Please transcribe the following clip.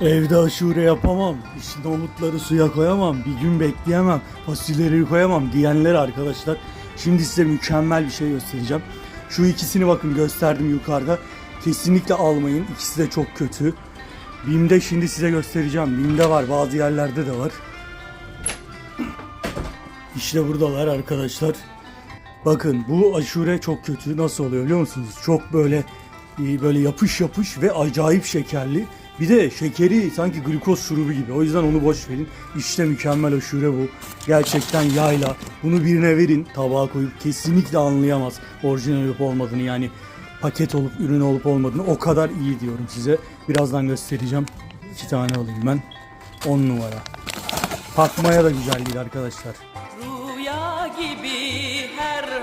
Evde aşure yapamam. İşte nohutları suya koyamam. Bir gün bekleyemem. Fasulyeleri koyamam diyenler arkadaşlar. Şimdi size mükemmel bir şey göstereceğim. Şu ikisini bakın gösterdim yukarıda. Kesinlikle almayın. İkisi de çok kötü. Bim'de şimdi size göstereceğim. Bim'de var bazı yerlerde de var. İşte buradalar arkadaşlar. Bakın bu aşure çok kötü. Nasıl oluyor biliyor musunuz? Çok böyle e, böyle yapış yapış ve acayip şekerli. Bir de şekeri sanki glikoz şurubu gibi. O yüzden onu boş verin. İşte mükemmel aşure bu. Gerçekten yayla. Bunu birine verin tabağa koyup kesinlikle anlayamaz orijinal olup olmadığını yani paket olup ürün olup olmadığını o kadar iyi diyorum size. Birazdan göstereceğim. İki tane alayım ben. 10 numara. Takmaya da güzel değil arkadaşlar. Rüya gibi her